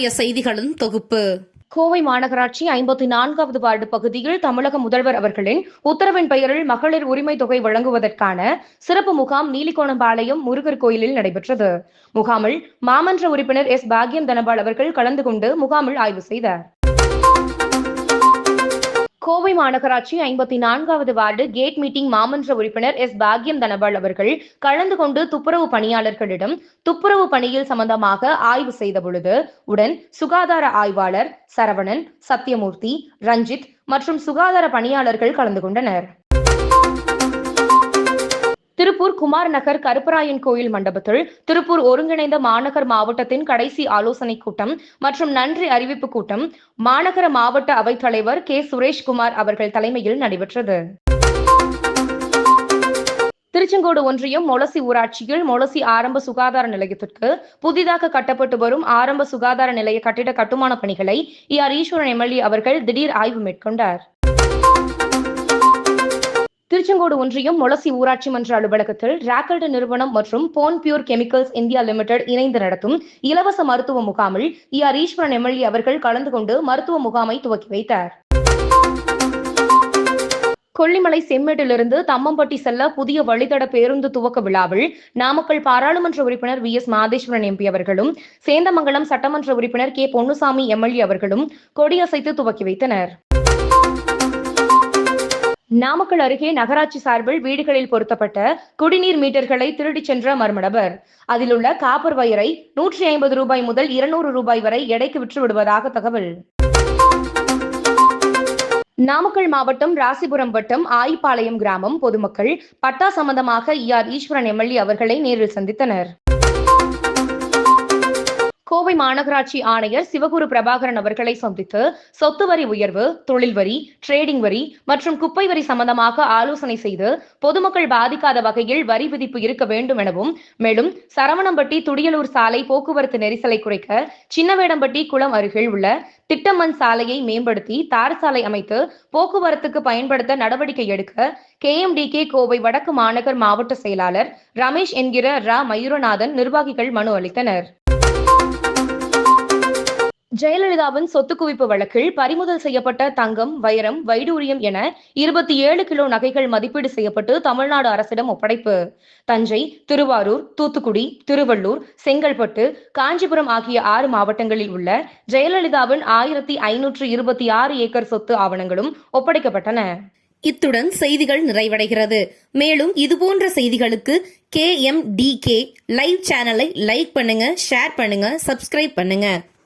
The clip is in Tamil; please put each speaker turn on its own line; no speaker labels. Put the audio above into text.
இன்றைய செய்திகளின் தொகுப்பு.
கோவை மாநகராட்சி ஐம்பத்தி நான்காவது வார்டு பகுதியில் தமிழக முதல்வர் அவர்களின் உத்தரவின் பெயரில் மகளிர் உரிமை தொகை வழங்குவதற்கான சிறப்பு முகாம் நீலிகோணம்பாளையம் முருகர் கோயிலில் நடைபெற்றது. முகாமில் மாமன்ற உறுப்பினர் எஸ் பாக்யம் தனபால் அவர்கள் கலந்து கொண்டு முகாமில் ஆய்வு செய்தார். கோவை மாநகராட்சி ஐம்பத்தி நான்காவது வார்டு கேட் மீட்டிங் மாமன்ற உறுப்பினர் எஸ் பாக்யம் தனபால் அவர்கள் கலந்து கொண்டு துப்புரவு பணியாளர்களிடம் துப்புரவு பணியில் சம்பந்தமாக ஆய்வு செய்த பொழுது உடன் சுகாதார ஆய்வாளர் சரவணன் சத்யமூர்த்தி ரஞ்சித் மற்றும் சுகாதார பணியாளர்கள் கலந்து கொண்டனர். திருப்பூர் குமார் நகர் கருப்பராயன் கோயில் மண்டபத்தில் திருப்பூர் ஒருங்கிணைந்த மாநகர் மாவட்டத்தின் கடைசி ஆலோசனை கூட்டம் மற்றும் நன்றி அறிவிப்பு கூட்டம் மாநகர மாவட்ட அவைத்தலைவர் கே. சுரேஷ்குமார் அவர்கள் தலைமையில் நடைபெற்றது. திருச்செங்கோடு ஒன்றியம் மொளசி ஊராட்சியில் மொளசி ஆரம்ப சுகாதார நிலையத்திற்கு புதிதாக கட்டப்பட்டு வரும் ஆரம்ப சுகாதார நிலைய கட்டிட கட்டுமான பணிகளை இ ஆர் ஈஸ்வரன் எம்எல்ஏ அவர்கள் திடீர் ஆய்வு மேற்கொண்டார். திருச்செங்கோடு ஒன்றியம் முளசி ஊராட்சி மன்ற அலுவலகத்தில் ராக்கல்டு நிறுவனம் மற்றும் Pon Pure Chemicals India Limited இணைந்து நடத்தும் இலவச மருத்துவ முகாமில் இ ஆர் ஈஸ்வரன் எம்எல்ஏ அவர்கள் கலந்து கொண்டு மருத்துவ முகாமை துவக்கி வைத்தார். கொல்லிமலை செம்மேட்டிலிருந்து தம்மம்பட்டி செல்ல புதிய வழித்தட பேருந்து துவக்க விழாவில் நாமக்கல் பாராளுமன்ற உறுப்பினர் வி எஸ் மாதேஸ்வரன் எம்பி அவர்களும் சேந்தமங்கலம் சட்டமன்ற உறுப்பினர் கே பொன்னுசாமி எம்எல்ஏ அவர்களும் கொடியசைத்து துவக்கி வைத்தனர். நாமக்கல் அருகே நகராட்சி சார்பில் வீடுகளில் பொருத்தப்பட்ட குடிநீர் மீட்டர்களை திருடிச் சென்ற மர்ம நபர் அதில் உள்ள காப்பர் வயரை நூற்றி ஐம்பது ரூபாய் முதல் இருநூறு ரூபாய் வரை எடைக்கு விற்று விடுவதாக தகவல். நாமக்கல் மாவட்டம் ராசிபுரம் வட்டம் ஆயிப்பாளையம் கிராமம் பொதுமக்கள் பட்டா சம்பந்தமாக இஆர் ஈஸ்வரன் எம்எல்ஏ அவர்களை நேரில் சந்தித்தனர். கோவை மாநகராட்சி ஆணையர் சிவகுரு பிரபாகரன் அவர்களை சந்தித்து சொத்து வரி உயர்வு தொழில் வரி டிரேடிங் வரி மற்றும் குப்பை வரி சம்பந்தமாக ஆலோசனை செய்து பொதுமக்கள் பாதிக்காத வகையில் வரி விதிப்பு இருக்க வேண்டும் எனவும் மேலும் சரவணம்பட்டி துடியலூர் சாலை போக்குவரத்து நெரிசலை குறைக்க சின்னவேடம்பட்டி குளம் அருகில் உள்ள திட்டமண் சாலையை மேம்படுத்தி தார் சாலை அமைத்து போக்குவரத்துக்கு பயன்படுத்த நடவடிக்கை எடுக்க கேஎம்டிகே கோவை வடக்கு மாநகர் மாவட்ட செயலாளர் ரமேஷ் என்கிற ரா. மயூரநாதன் நிர்வாகிகள் மனு அளித்தனர். ஜெயலலிதாவின் சொத்து குவிப்பு வழக்கில் பறிமுதல் செய்யப்பட்ட தங்கம் வைரம் வைடூரியம் என இருபத்தி ஏழு கிலோ நகைகள் மதிப்பீடு செய்யப்பட்டு தமிழ்நாடு அரசிடம் ஒப்படைப்பு. தஞ்சை திருவாரூர் தூத்துக்குடி திருவள்ளூர் செங்கல்பட்டு காஞ்சிபுரம் ஆகிய ஆறு மாவட்டங்களில் உள்ள ஜெயலலிதாவின் ஆயிரத்தி ஐநூற்று இருபத்தி ஆறு ஏக்கர் சொத்து ஆவணங்களும் ஒப்படைக்கப்பட்டன.
இத்துடன் செய்திகள் நிறைவடைகிறது. மேலும் இதுபோன்ற செய்திகளுக்கு K M D K live சேனலை லைக் பண்ணுங்க ஷேர் பண்ணுங்க சப்ஸ்கிரைப் பண்ணுங்க.